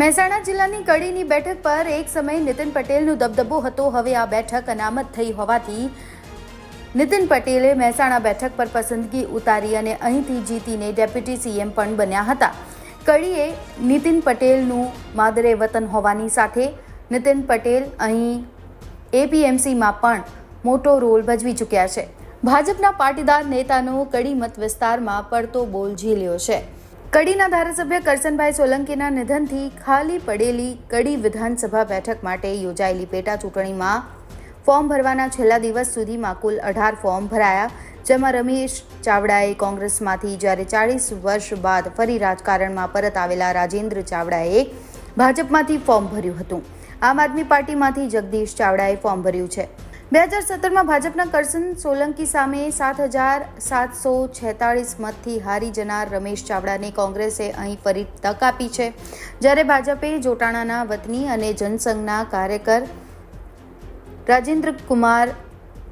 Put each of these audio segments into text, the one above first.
મહેસાણા જિલ્લાની કડીની બેઠક પર એક સમયે નીતિન પટેલનો દબદબો હતો. હવે આ બેઠક અનામત થઈ હોવાથી નીતિન પટેલે મહેસાણા બેઠક પર પસંદગી ઉતારી અને અહીંથી જીતીને ડેપ્યુટી સીએમ પણ બન્યા હતા. કડીએ નીતિન પટેલનું માદરે વતન હોવાની સાથે નીતિન પટેલ અહીં એપીએમસીમાં પણ મોટો રોલ ભજવી ચૂક્યા છે. ભાજપના પાટીદાર નેતાનો કડી મત વિસ્તારમાં પડતો બોલ ઝીલ્યો છે. કડીના ધારાસભ્ય કરસનભાઈ સોલંકીના નિધનથી ખાલી પડેલી કડી વિધાનસભા બેઠક માટે યોજાયેલી પેટા ચૂંટણીમાં ફોર્મ ભરવાના છેલ્લા દિવસ સુધીમાં કુલ અઢાર ફોર્મ ભરાયા, જેમાં રમેશ ચાવડાએ કોંગ્રેસમાંથી જ્યારે ચાળીસ વર્ષ બાદ ફરી રાજકારણમાં પરત આવેલા રાજેન્દ્ર ચાવડાએ ભાજપમાંથી ફોર્મ ભર્યું હતું. આમ આદમી પાર્ટીમાંથી જગદીશ ચાવડાએ ફોર્મ ભર્યું છે. બે હજાર સત્તરમાં ભાજપના કરસન સોલંકી સામે સાત હજાર સાતસો છેતાળીસ મતથી હારી જનાર રમેશ ચાવડાને કોંગ્રેસે અહીં ફરી તક આપી છે. જ્યારે ભાજપે જોટાણાના વતની અને જનસંઘના કાર્યકર રાજેન્દ્ર કુમાર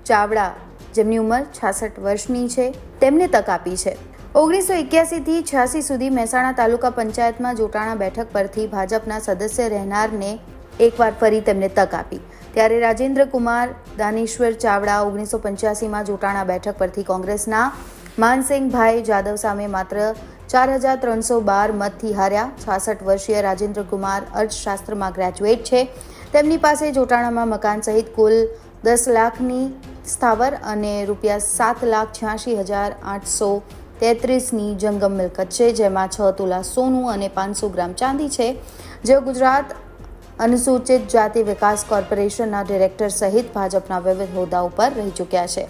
ચાવડા, જેમની ઉંમર છાસઠ વર્ષની છે, તેમને તક આપી છે. ઓગણીસો એક્યાસીથી છ્યાસી સુધી મહેસાણા તાલુકા પંચાયતમાં જોટાણા બેઠક પરથી ભાજપના સદસ્ય રહેનારને એકવાર ફરી તેમને તક આપી. ત્યારે રાજેન્દ્ર કુમાર દાનેશ્વર ચાવડા ઓગણીસો પંચ્યાસીમાં જોટાણા બેઠક પરથી કોંગ્રેસના માનસિંહભાઈ જાદવ સામે માત્ર ચાર હજાર ત્રણસો બાર મતથી હાર્યા. છાસઠ વર્ષીય રાજેન્દ્ર કુમાર અર્થશાસ્ત્રમાં ગ્રેજ્યુએટ છે. તેમની પાસે જોટાણામાં મકાન સહિત કુલ દસ લાખની સ્થાવર અને રૂપિયા સાત લાખ છ્યાસી હજાર આઠસો તેત્રીસની જંગમ મિલકત છે, જેમાં છ તોલા સોનું અને પાંચસો ગ્રામ ચાંદી છે. જેઓ ગુજરાત અનુસૂચિત જાતિ વિકાસ કોર્પોરેશનના ડિરેક્ટર સહિત ભાજપના વિવિધ હોદ્દા ઉપર રહી ચૂક્યા છે.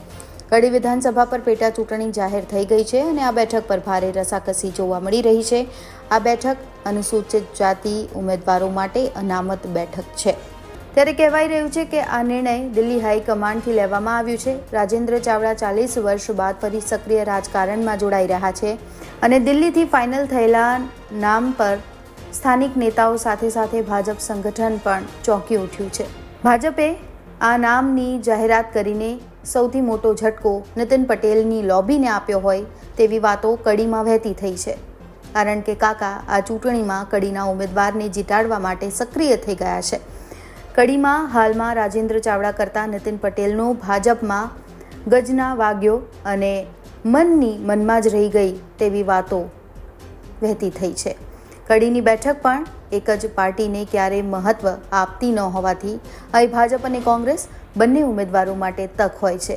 કડી વિધાનસભા પર પેટા ચૂંટણી જાહેર થઈ ગઈ છે અને આ બેઠક પર ભારે રસાકસી જોવા મળી રહી છે. આ બેઠક અનુસૂચિત જાતિ ઉમેદવારો માટે અનામત બેઠક છે. ત્યારે કહેવાઈ રહ્યું છે કે આ નિર્ણય દિલ્હી હાઈકમાન્ડથી લેવામાં આવ્યું છે. રાજેન્દ્ર ચાવડા ચાલીસ વર્ષ બાદ ફરી સક્રિય રાજકારણમાં જોડાઈ રહ્યા છે અને દિલ્હીથી ફાઇનલ થયેલા નામ પર સ્થાનિક નેતાઓ સાથે સાથે ભાજપ સંગઠન પણ ચોંકી ઉઠ્યું છે. ભાજપે આ નામની જાહેરાત કરીને સૌથી મોટો ઝટકો નીતિન પટેલની લોબીને આપ્યો હોય તેવી વાતો કડીમાં વહેતી થઈ છે. કારણ કે કાકા આ ચૂંટણીમાં કડીના ઉમેદવારને જીતાડવા માટે સક્રિય થઈ ગયા છે. કડીમાં હાલમાં રાજેન્દ્ર ચાવડા કરતાં નીતિન પટેલનો ભાજપમાં ગજના વાગ્યો અને મનની મનમાં જ રહી ગઈ તેવી વાતો વહેતી થઈ છે. કડીની બેઠક પણ એક જ પાર્ટીને ક્યારેય મહત્વ આપતી ન હોવાથી અહીં ભાજપ અને કોંગ્રેસ બંને ઉમેદવારો માટે તક હોય છે.